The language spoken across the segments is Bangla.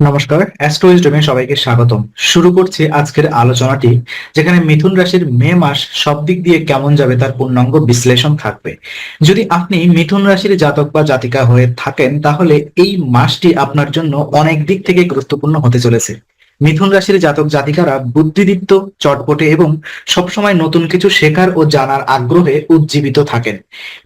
নমস্কার অ্যাস্ট্রোইজডমে সবাইকে স্বাগতম। শুরু করছি আজকের আলোচনাটি, যেখানে মিথুন রাশির মে মাস সব দিক দিয়ে কেমন যাবে তার পূর্ণাঙ্গ বিশ্লেষণ থাকবে। যদি আপনি মিথুন রাশির জাতক বা জাতিকা হয়ে থাকেন, তাহলে এই মাসটি আপনার জন্য অনেক দিক থেকে গুরুত্বপূর্ণ হতে চলেছে। মিথুন রাশির জাতক জাতিকারা বুদ্ধিদীপ্ত, চটপটে এবং সবসময় নতুন কিছু শেখার ও জানার আগ্রহে উজ্জীবিত থাকেন।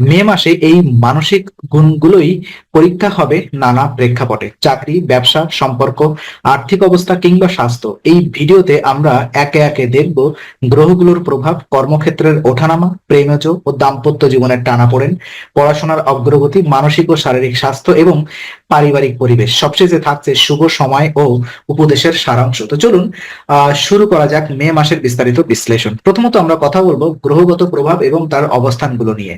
মে মাসে এই মানসিক গুণগুলোই পরীক্ষা হবে নানা প্রেক্ষাপটে। চাকরি, ব্যবসা, সম্পর্ক, আর্থিক অবস্থা কিংবা স্বাস্থ্য। এই ভিডিওতে আমরা একে একে দেখব গ্রহগুলোর প্রভাব, কর্মক্ষেত্রের ওঠানামা, প্রেমজ ও দাম্পত্য জীবনের টানাপোড়েন পড়াশোনার অগ্রগতি, মানসিক ও শারীরিক স্বাস্থ্য এবং পারিবারিক পরিবেশ, সবশেষে থাকছে শুভ সময় ও উপদেশের সারাংশ। তো চলুন শুরু করা যাক মে মাসের বিস্তারিত বিশ্লেষণ। প্রথমত আমরা কথা বলব গ্রহগত প্রভাব এবং তার অবস্থানগুলো নিয়ে।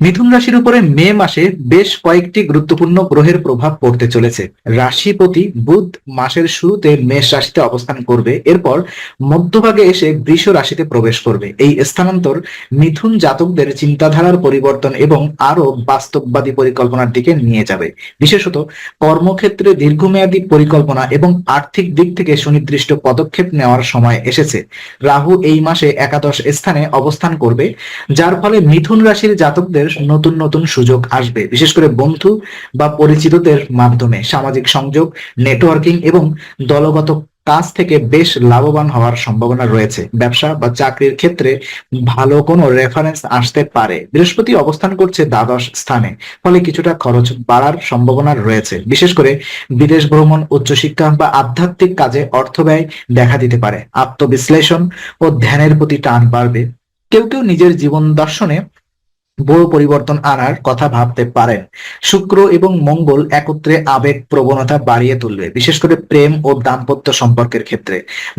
মিথুন রাশির উপরে মে মাসে বেশ কয়েকটি গুরুত্বপূর্ণ গ্রহের প্রভাব পড়তে চলেছে। রাশিপতি বুধ মাসের শুরুতে মেষ রাশিতে অবস্থান করবে, এরপর মধ্যভাগে এসে বৃষ রাশিতে প্রবেশ করবে। এই স্থানান্তর মিথুন জাতকদের চিন্তাধারার পরিবর্তন এবং আরও বাস্তববাদী পরিকল্পনার দিকে নিয়ে যাবে। বিশেষত কর্মক্ষেত্রে দীর্ঘমেয়াদী পরিকল্পনা এবং আর্থিক দিক থেকে সুনির্দিষ্ট পদক্ষেপ নেওয়ার সময় এসেছে। রাহু এই মাসে একাদশ স্থানে অবস্থান করবে, যার ফলে মিথুন রাশির জাতকদের নতুন নতুন সুযোগ আসবে, বিশেষ করে বন্ধু বা পরিচিতদের মাধ্যমে। সামাজিক সংযোগ নেটওয়ার্কিং এবং দলগত কাজ থেকে বেশ লাভবান হওয়ার সম্ভাবনা রয়েছে। ব্যবসা বা চাকরির ক্ষেত্রে ভালো কোনো রেফারেন্স আসতে পারে। বৃহস্পতি অবস্থান করছে দ্বাদশ স্থানে, ফলে কিছুটা খরচ বাড়ার সম্ভাবনা রয়েছে। বিশেষ করে বিদেশ ভ্রমণ, উচ্চশিক্ষা বা আধ্যাত্মিক কাজে অর্থ ব্যয় দেখা দিতে পারে। আত্মবিশ্লেষণ ও ধ্যানের প্রতি টান বাড়বে। কেউ কেউ নিজের জীবন দর্শনে বড় পরিবর্তন আনার কথা ভাবতে পারেন। শুক্র এবং মঙ্গল একত্রে আবেগ প্রবণতা বাড়িয়ে তুলবে, বিশেষ করে প্রেম ও দাম্পত্য সম্পর্কের ক্ষেত্রে।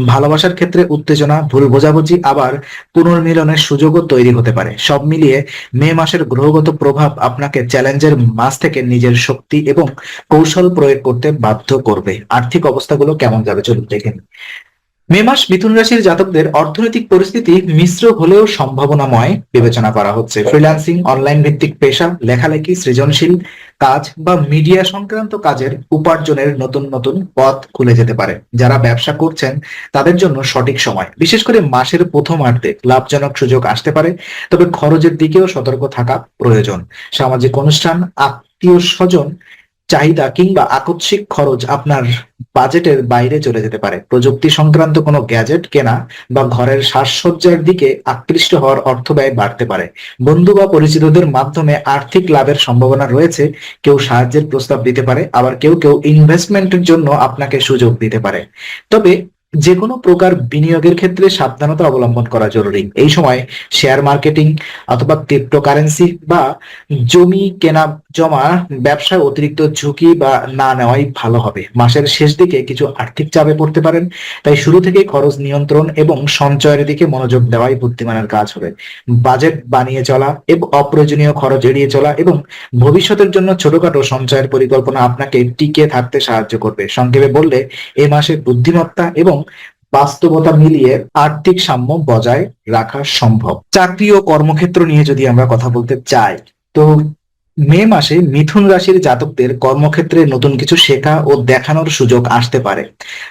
ভালোবাসার ক্ষেত্রে উত্তেজনা, ভুল বোঝাবুঝি আবার পুনর্মিলনের সুযোগও তৈরি হতে পারে। সব মিলিয়ে মে মাসের গ্রহগত প্রভাব আপনাকে চ্যালেঞ্জের মাঝ থেকে নিজের শক্তি এবং কৌশল প্রয়োগ করতে বাধ্য করবে। আর্থিক অবস্থাগুলো কেমন যাবে চলুন দেখে নিই। মে মাস মিথুন রাশির জাতকদের অর্থনৈতিক পরিস্থিতি মিশ্র হলেও সম্ভাবনাময় বিবেচনা করা হচ্ছে। ফ্রিল্যান্সিং, অনলাইন ভিত্তিক পেশা, লেখালেখি, সৃজনশীল কাজ বা মিডিয়া সংক্রান্ত কাজের উপার্জনের নতুন নতুন পথ খুলে যেতে পারে। যারা ব্যবসা করছেন, তাদের জন্য সঠিক সময়। বিশেষ করে মাসের প্রথম প্রথমার্ধে লাভজনক সুযোগ আসতে পারে, তবে খরচের দিকেও সতর্ক থাকা প্রয়োজন। সামাজিক অনুষ্ঠান, আত্মীয় স্বজন চাহিদা কিংবা আকস্মিক খরচ আপনার বাজেটের বাইরে চলে যেতে পারে। প্রযুক্তি সংক্রান্ত কোনো গ্যাজেট কেনা বা ঘরের সাজসজ্জার দিকে আকৃষ্ট হওয়ার অর্থ ব্যয় বাড়তে পারে। বন্ধু বা পরিচিতদের মাধ্যমে আর্থিক লাভের সম্ভাবনা রয়েছে, কেউ সাহায্যের প্রস্তাব দিতে পারে, আবার কেউ কেউ ইনভেস্টমেন্টের জন্য আপনাকে সুযোগ দিতে পারে। তবে যে কোনো প্রকার বিনিয়োগের ক্ষেত্রে সাবধানতা অবলম্বন করা জরুরি। এই সময় শেয়ার মার্কেটিং অথবা ক্রিপ্টোকারেন্সি বা জমি কেনা জমা ব্যবসায় অতিরিক্ত ঝুঁকি বা না নেওয়াই ভালো হবে। মাসের শেষ দিকে কিছু আর্থিক চাপে পড়তে পারেন, তাই শুরু থেকে খরচ নিয়ন্ত্রণ এবং সঞ্চয়ের দিকে মনোযোগ দেওয়াই বুদ্ধিমানের কাজ হবে। বাজেট বানিয়ে চলা, এবং অপ্রয়োজনীয় খরচ এড়িয়ে চলা এবং ভবিষ্যতের জন্য ছোটখাটো সঞ্চয়ের পরিকল্পনা আপনাকে টিকে থাকতে সাহায্য করবে। সংক্ষেপে বললে, এ মাসে বুদ্ধিমত্তা এবং বাস্তবতা মিলিয়ে আর্থিক সাম্য বজায় রাখা সম্ভব। চাকরি ও কর্মক্ষেত্র নিয়ে যদি আমরা কথা বলতে চাই, তো মে মাসে মিথুন রাশির জাতকদের কর্মক্ষেত্রে নতুন কিছু শেখা ও দেখানোর সুযোগ আসতে পারে।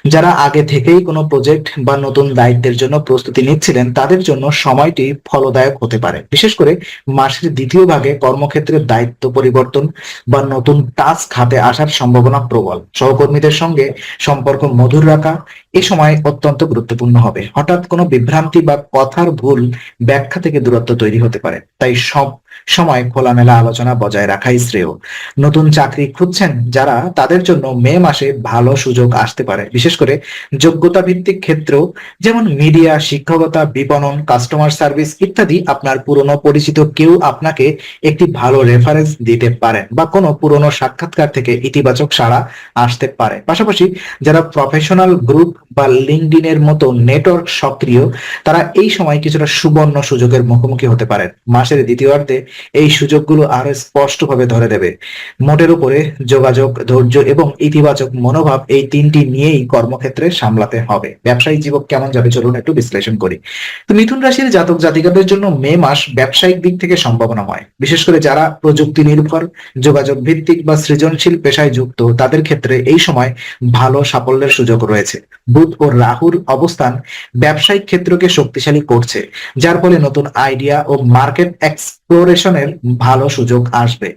যারা আগে থেকেই কোনো প্রজেক্ট বা নতুন দায়িত্বের জন্য প্রস্তুতি নিচ্ছিলেন, তাদের জন্য সময়টি ফলদায়ক হতে পারে। বিশেষ করে মাসের দ্বিতীয় ভাগে কর্মক্ষেত্রে দায়িত্ব পরিবর্তন বা নতুন টাস্ক হাতে আসার সম্ভাবনা প্রবল। সহকর্মীদের সঙ্গে সম্পর্ক মধুর রাখা এ সময় অত্যন্ত গুরুত্বপূর্ণ হবে। হঠাৎ কোনো বিভ্রান্তি বা কথার ভুল ব্যাখ্যা থেকে দূরত্ব তৈরি হতে পারে। তাই সব সময় খোলামেলা আলোচনা বজায় রাখাই শ্রেয়। নতুন চাকরি খুঁজছেন যারা, তাদের জন্য মে মাসে ভালো সুযোগ আসতে পারে। বিশেষ করে যোগ্যতা ভিত্তিক ক্ষেত্রেও যেমন মিডিয়া, শিক্ষকতা, বিপণন, কাস্টমার সার্ভিস ইত্যাদি আপনার পুরনো পরিচিত কেউ আপনাকে একটি ভালো রেফারেন্স দিতে পারেন বা কোনো পুরনো সাক্ষাৎকার থেকে ইতিবাচক সাড়া আসতে পারে। পাশাপাশি যারা প্রফেশনাল গ্রুপ বা লিঙ্কডিনের মতো নেটওয়ার্ক সক্রিয়, তারা এই সময় কিছুটা সুবর্ণ সুযোগের মুখোমুখি হতে পারেন। মাসের দ্বিতীয়ার্ধে এই সুযোগগুলো আরও স্পষ্টভাবে ধরে দেবে। মোটের উপরে যোগাযোগ, ধৈর্য এবং ইতিবাচক মনোভাব এই তিনটি নিয়েই কর্মক্ষেত্রে সামলাতে হবে। ব্যবসায়িক জীবন কেমন যাবে চলুন একটু বিশ্লেষণ করি। তো মিথুন রাশির জাতক জাতিকাদের জন্য মে মাস ব্যবসায়িক দিক থেকে সম্ভাবনাময় বিশেষ করে যারা প্রযুক্তি নির্ভর, যোগাযোগ ভিত্তিক বা সৃজনশীল পেশায় যুক্ত, তাদের ক্ষেত্রে এই সময় ভালো সাফল্যের সুযোগ রয়েছে। বুধ ও রাহুর অবস্থান ব্যবসায়িক ক্ষেত্রকে শক্তিশালী করছে, যার ফলে নতুন আইডিয়া ও মার্কেট এক্সপ্লোরেশনের ভালো সুযোগ আসবে।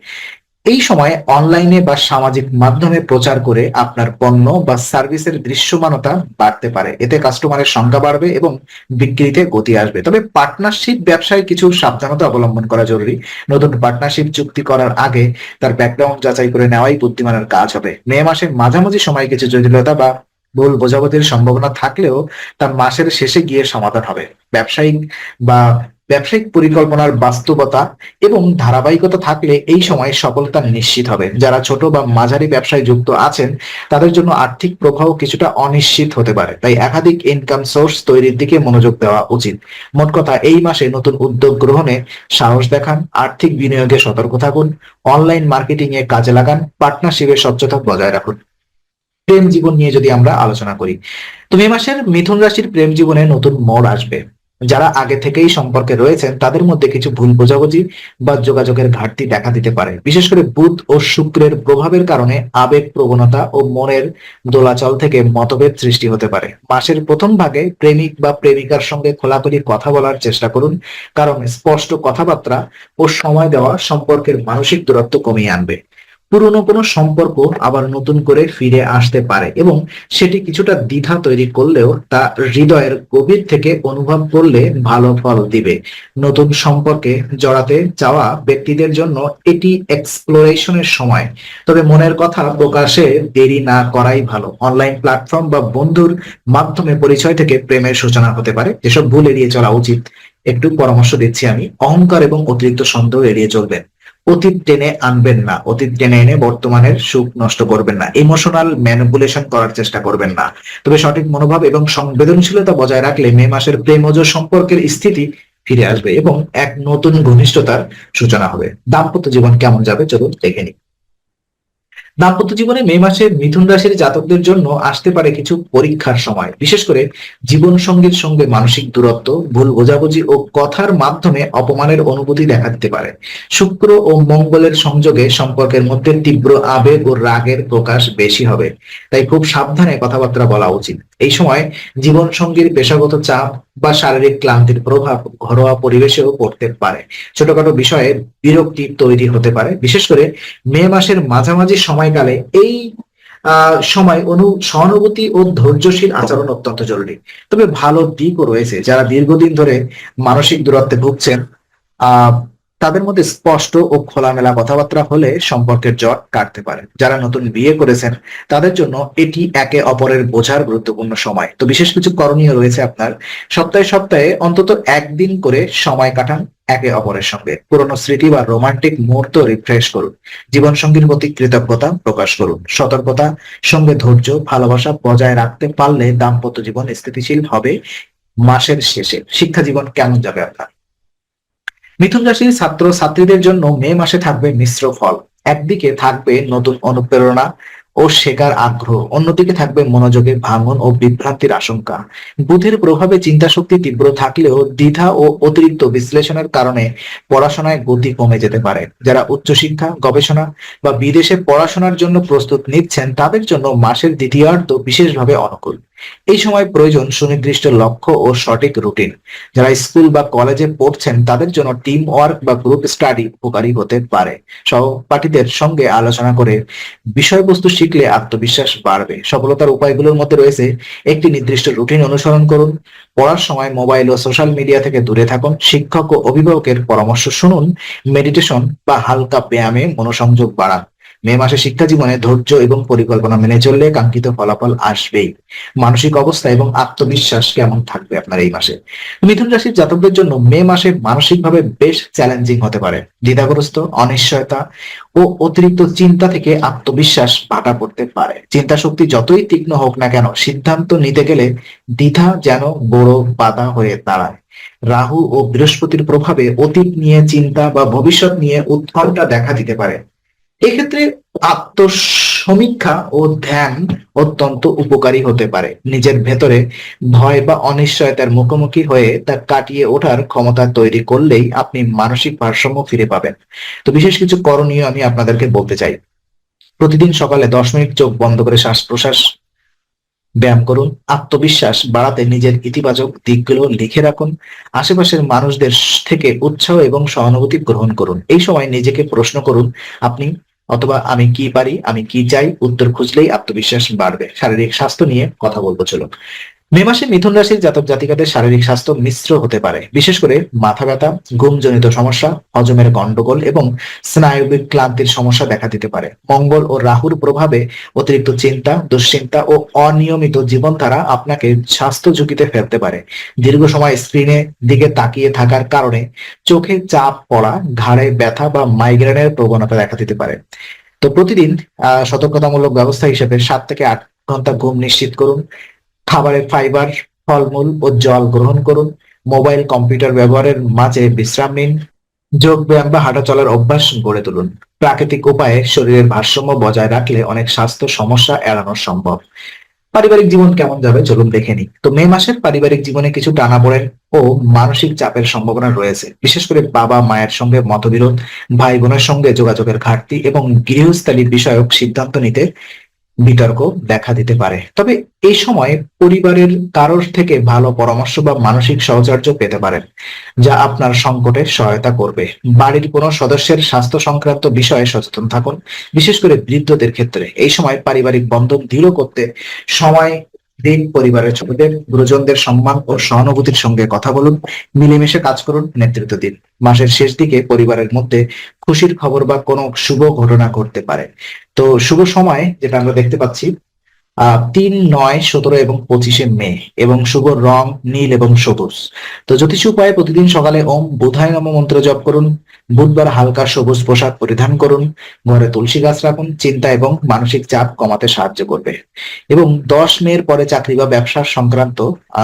এই সময় অনলাইনে বা সামাজিক মাধ্যমে প্রচার করে আপনার পণ্য বা সার্ভিসের দৃশ্যমানতা বাড়তে পারে। এতে কাস্টমারের সংখ্যা বাড়বে এবং বিক্রিতে গতি আসবে। তবে পার্টনারশিপ ব্যবসায় কিছু সাবধানতা অবলম্বন করা জরুরি। নতুন পার্টনারশিপ চুক্তি করার আগে তার ব্যাকগ্রাউন্ড যাচাই করে নেওয়াই বুদ্ধিমানের কাজ হবে। মে মাসের মাঝামাঝি সময় কিছু জটিলতা বা ভুল বোঝাবুঝির সম্ভাবনা থাকলেও তা মাসের শেষে গিয়ে সমাধান হবে। ব্যবসায়িক বা ব্যবসায়িক পরিকল্পনার বাস্তবতা এবং ধারাবাহিকতা থাকলে এই সময় সফলতা নিশ্চিত হবে। যারা ছোট বা মাঝারি ব্যবসায় যুক্ত আছেন, তাদের জন্য আর্থিক প্রভাব কিছুটা অনিশ্চিত হতে পারে। তাই একাধিক ইনকাম সোর্স তৈরির দিকে মনোযোগ দেওয়া উচিত। মোট কথা, এই মাসে নতুন উদ্যোগ গ্রহণে সাহস দেখান, আর্থিক বিনিয়োগে সতর্ক থাকুন অনলাইন মার্কেটিং এ কাজে লাগান পার্টনারশিপের স্বচ্ছতা বজায় রাখুন। প্রেম জীবন নিয়ে যদি আমরা আলোচনা করি, তো মে মাসের মিথুন রাশির প্রেম জীবনে নতুন মোড় আসবে। যারা আগে থেকেই সম্পর্কে রয়েছেন, তাদের মধ্যে কিছু ভুল বোঝাবুঝি বা যোগাযোগের ঘাটতি দেখা দিতে পারে। বিশেষ করে বুধ ও শুক্রের প্রভাবের কারণে আবেগ, প্রবণতা ও মনের দোলাচল থেকে মতভেদ সৃষ্টি হতে পারে। মাসের প্রথম ভাগে প্রেমিক বা প্রেমিকার সঙ্গে খোলাখুলি কথা বলার চেষ্টা করুন, কারণ স্পষ্ট কথাবার্তা ও সময় দেওয়া সম্পর্কের মানসিক দূরত্ব কমিয়ে আনবে। পুরনো কোনো সম্পর্ক আবার নতুন করে ফিরে আসতে পারে এবং সেটি কিছুটা দ্বিধা তৈরি করলেও তা হৃদয়ের গভীর থেকে অনুভব করলে ভালো ফল দিবে। নতুন সম্পর্কে জড়াতে চাওয়া ব্যক্তিদের জন্য এটি এক্সপ্লোরেশনের সময়। তবে মনের কথা প্রকাশে দেরি না করাই ভালো। অনলাইন প্ল্যাটফর্ম বা বন্ধুর মাধ্যমে পরিচয় থেকে প্রেমের সূচনা হতে পারে। যেসব ভুল এড়িয়ে চলা উচিত। একটু পরামর্শ দিচ্ছি আমি। অহংকার এবং অতিরিক্ত সন্দেহ এড়িয়ে চলবেন। অতীত টেনে আনবেন না, অতীত টেনে এনে বর্তমানের সুখ নষ্ট করবেন না ইমোশনাল ম্যানিপুলেশন করার চেষ্টা করবেন না। তবে সঠিক মনোভাব এবং সংবেদনশীলতা বজায় রাখলে মে মাসের প্রেমজ সম্পর্কের স্থিতি ফিরে আসবে এবং এক নতুন ঘনিষ্ঠতার সূচনা হবে। দাম্পত্য জীবন কেমন যাবে চলুন দেখে নিই। দাম্পত্য জীবনে মে মাসে মিথুন রাশির জাতকদের জন্য আসতে পারে কিছু পরীক্ষার সময়। বিশেষ করে জীবন সঙ্গীর সঙ্গে মানসিক দূরত্ব, ভুল বোঝাবুঝি ও কথার মাধ্যমে অপমানের অনুভূতি দেখা দিতে পারে। শুক্র ও মঙ্গলের সংযোগে সম্পর্কের মধ্যে তীব্র আবেগ ও রাগের প্রকাশ বেশি হবে। তাই খুব সাবধানে কথাবার্তা বলা উচিত। এই সময় জীবন সঙ্গীর পেশাগত চাপ বা শারীরিক ক্লান্তির প্রভাব ঘরোয়া পরিবেশেও পড়তে পারে। ছোটখাটো বিষয়ে বিরক্তি তৈরি হতে পারে। বিশেষ করে মে মাসের মাঝামাঝি সময়কালে এই সময় অনু, সহানুভূতি ও ধৈর্যশীল আচরণ অত্যন্ত জরুরি। তবে ভালো দিকও রয়েছে। যারা দীর্ঘদিন ধরে মানসিক দূরত্বে ভুগছেন আহ তাদের মধ্যে স্পষ্ট ও খোলামেলা কথাবার্তা হলে সম্পর্কের জট কাটতে পারে। যারা নতুন বিয়ে করেছেন, তাদের জন্য এটি একে অপরের বোঝার গুরুত্বপূর্ণ সময়। তো বিশেষ কিছু করণীয় রয়েছে আপনার। সপ্তাহে সপ্তাহে অন্তত একদিন করে সময় কাটান একে অপরের সঙ্গে। পুরনো স্মৃতি বা রোমান্টিক মুহূর্ত রিফ্রেশ করুন। জীবন সঙ্গীর প্রতি কৃতজ্ঞতা প্রকাশ করুন। সতর্কতা, সঙ্গে ধৈর্য, ভালোবাসা বজায় রাখতে পারলে দাম্পত্য জীবন স্থিতিশীল হবে মাসের শেষে। শিক্ষা জীবন কেমন যাবে আপনার? মিথুন রাশির ছাত্র ছাত্রীদের জন্য মে মাসে থাকবে মিশ্র ফল। একদিকে থাকবে নতুন অনুপ্রেরণা ও শেখার আগ্রহ, অন্যদিকে থাকবে মনোযোগের ভাঙন ও বিভ্রান্তির আশঙ্কা। বুধের প্রভাবে চিন্তা শক্তি তীব্র থাকলেও দ্বিধা ও অতিরিক্ত বিশ্লেষণের কারণে পড়াশোনায় গতি কমে যেতে পারে। যারা উচ্চশিক্ষা, গবেষণা বা বিদেশে পড়াশোনার জন্য প্রস্তুত নিচ্ছেন, তাদের জন্য মাসের দ্বিতীয়ার্ধ বিশেষভাবে অনুকূল। এই সময় প্রয়োজন সুনির্দিষ্ট লক্ষ্য ও সঠিক রুটিন যারা স্কুল বা কলেজে পড়ছেন, তাদের জন্য টিম ওয়ার্ক বা গ্রুপ স্টাডি উপকারী হতে পারে। সহপাঠীদের সঙ্গে আলোচনা করে বিষয়বস্তু শিখলে আত্মবিশ্বাস বাড়বে। সফলতার উপায়গুলোর মধ্যে রয়েছে একটি নির্দিষ্ট রুটিন অনুসরণ করুন, পড়ার সময় মোবাইল ও সোশ্যাল মিডিয়া থেকে দূরে থাকুন, শিক্ষক ও অভিভাবকের পরামর্শ শুনুন মেডিটেশন বা হালকা ব্যায়ামে মনোসংযোগ বাড়ান। মে মাসে শিক্ষা জীবনে ধৈর্য এবং পরিকল্পনা মেনে চললে কাঙ্ক্ষিত ফলাফল আসবেই। মানসিক অবস্থা এবং আত্মবিশ্বাস কেমন থাকবে আপনার এই মাসে? মিথুন রাশির জাতকদের জন্য মে মাসে মানসিকভাবে বেশ চ্যালেঞ্জিং হতে পারে। দ্বিধাগ্রস্ত, অনিশ্চয়তা ও অতিরিক্ত চিন্তা থেকে আত্মবিশ্বাস বাধা পড়তে পারে। চিন্তা শক্তি যতই তীক্ষ্ণ হোক না কেন, সিদ্ধান্ত নিতে গেলে দ্বিধা যেন বড় বাধা হয়ে দাঁড়ায়। রাহু ও বৃহস্পতির প্রভাবে অতীত নিয়ে চিন্তা বা ভবিষ্যৎ নিয়ে উৎকণ্ঠা দেখা দিতে পারে। এক্ষেত্রে আত্মসমীক্ষা ও ধ্যান অত্যন্ত উপকারী হতে পারে। নিজের ভেতরে ভয় বা অনিশ্চয়তার মুখোমুখি হয়ে তা কাটিয়ে ওঠার ক্ষমতা তৈরি করলেই আপনি মানসিক ভারসাম্য ফিরে পাবেন। তো বিশেষ কিছু করণীয় আমি আপনাদেরকে বলতে চাই। প্রতিদিন সকালে দশ মিনিট চোখ বন্ধ করে শ্বাস প্রশ্বাস ব্যায়াম করুন, আত্মবিশ্বাস বাড়াতে নিজের ইতিবাচক দিকগুলো লিখে রাখুন, আশেপাশের মানুষদের থেকে উৎসাহ এবং সহানুভূতি গ্রহণ করুন। এই সময় নিজেকে প্রশ্ন করুন, আপনি অথবা আমি কি পারি, আমি কি চাই? উত্তর খুঁজলেই আত্মবিশ্বাস বাড়বে। শারীরিক স্বাস্থ্য নিয়ে কথা বলব, চলুন। মে মাসে মিথুন রাশির জাতক জাতিকাদের শারীরিক স্বাস্থ্য মিশ্র হতে পারে। বিশেষ করে মাথা ব্যথা ঘুমজনিত সমস্যা, হজমের গন্ডগোল এবং স্নায়বিক ক্লান্তির সমস্যা দেখা দিতে পারে। মঙ্গল ও রাহুর প্রভাবে অতিরিক্ত চিন্তা, দুশ্চিন্তা ও অনিয়মিত জীবনধারা আপনাকে স্বাস্থ্য ঝুঁকিতে ফেলতে পারে। দীর্ঘ সময় স্ক্রিনে দিকে তাকিয়ে থাকার কারণে চোখে চাপ পড়া, ঘাড়ে ব্যথা বা মাইগ্রেনের প্রবণতা দেখা দিতে পারে। তো প্রতিদিন, আহ, সতর্কতামূলক ব্যবস্থা হিসেবে সাত থেকে আট ঘণ্টা ঘুম নিশ্চিত করুন। খাবারে ফাইবার ফলমূল ও জল গ্রহণ করুন। মোবাইল কম্পিউটার ব্যবহারের মাঝে বিশ্রাম নিন। যোগ ব্যায়াম বা হাঁটা চলার অভ্যাস গড়ে তুলুন। প্রাকৃতিক উপায়ে শরীরের ভারসাম্য বজায় রাখলে অনেক স্বাস্থ্য সমস্যা এড়ানো সম্ভব। পারিবারিক জীবন কেমন যাবে চলুন দেখে নিই। তো মে মাসের পারিবারিক জীবনে কিছু টানাপোড়েন ও মানসিক চাপের সম্ভাবনা রয়েছে। বিশেষ করে বাবা মায়ের সঙ্গে মতবিরোধ, ভাই বোনের সঙ্গে যোগাযোগের ঘাটতি এবং গৃহস্থালী বিষয়ক সিদ্ধান্ত নিতে বিতর্ক দেখা দিতে পারে। তবে এই সময় পরিবারের কারোর থেকে ভালো পরামর্শ বা মানসিক সহচর্য পেতে পারেন, যা আপনার সংকটে সহায়তা করবে। বাড়ির কোনো সদস্যের স্বাস্থ্য সংক্রান্ত বিষয়ে সচেতন থাকুন, বিশেষ করে বৃদ্ধদের ক্ষেত্রে। এই সময় পারিবারিক বন্ধন দৃঢ় করতে সময় দিন, পরিবারের ছোটদের, গুরুজনদের সম্মান ও সহানুভূতির সঙ্গে কথা বলুন, মিলেমিশে কাজ করুন, নেতৃত্ব দিন। মাসের শেষ দিকে পরিবারের মধ্যে খুশির খবর বা কোনো শুভ ঘটনা ঘটতে পারে। তো শুভ সময়, যেটা আমরা দেখতে পাচ্ছি তিন, নয়, সতেরো এবং পঁচিশে মে এবং শুভ রং, নীল এবং সবুজ। তো জ্যোতিষ উপায়ে প্রতিদিন সকালে ওম, বোধায় নম মন্ত্র জপ করুন। বুধবার হালকা সবুজ পোশাক পরিধান করুন। ঘরে তুলসী গাছ রাখুন। চিন্তা এবং মানসিক চাপ কমাতে সাহায্য করবে। এবং দশ মেয়ের পরে চাকরি বা ব্যবসার সংক্রান্ত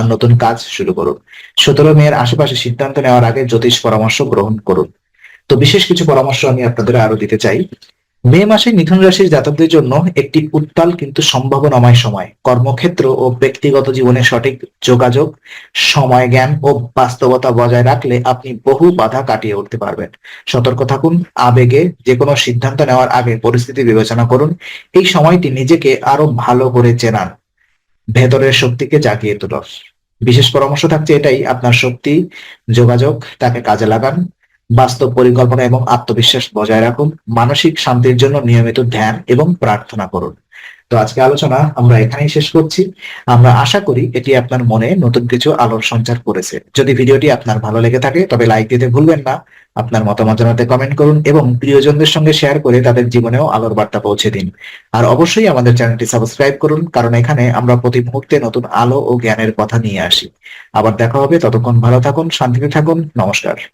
নতুন কাজ শুরু করুন। সতেরো মেয়ের আশেপাশে সিদ্ধান্ত নেওয়ার আগে জ্যোতিষ পরামর্শ গ্রহণ করুন। তো বিশেষ কিছু পরামর্শ আমি আপনাদের আরও দিতে চাই। মে মাসে মিথুন রাশির জাতকদের জন্য একটি উত্তাল কিন্তু সম্ভাবনাময় সময়। কর্মক্ষেত্র ও ব্যক্তিগত জীবনে সঠিক যোগাযোগ, সময় জ্ঞান ও বাস্তবতা বজায় রাখলে আপনি বহু বাধা কাটিয়ে উঠতে পারবেন। সতর্ক থাকুন, আবেগে যে কোনো সিদ্ধান্ত নেওয়ার আগে পরিস্থিতি বিবেচনা করুন। এই সময়টি নিজেকে আরও ভালো করে চেনান। ভেতরের শক্তিকে জাগিয়ে তোল বিশেষ পরামর্শ থাকছে এটাই, আপনার শক্তি, যোগাযোগ, তাকে কাজে লাগান। বাস্তব পরিকল্পনা এবং আত্মবিশ্বাস বজায় রাখুন, মানসিক শান্তির জন্য নিয়মিত ধ্যান এবং প্রার্থনা করুন। তো আজকে আলোচনা আমরা এখানেই শেষ করছি। আমরা আশা করি এটি আপনার মনে নতুন কিছু আলোর সঞ্চার করেছে। যদি ভিডিওটি আপনার ভালো লেগে থাকে, তবে লাইক দিতে ভুলবেন না। আপনার মতামত জানাতে কমেন্ট করুন এবং প্রিয়জনদের সঙ্গে শেয়ার করে তাদের জীবনেও আলোর বার্তা পৌঁছে দিন। আর অবশ্যই আমাদের চ্যানেলটি সাবস্ক্রাইব করুন, কারণ এখানে আমরা প্রতি মুহূর্তে নতুন আলো ও জ্ঞানের কথা নিয়ে আসি। আবার দেখা হবে, ততক্ষণ ভালো থাকুন, শান্তিতে থাকুন, নমস্কার।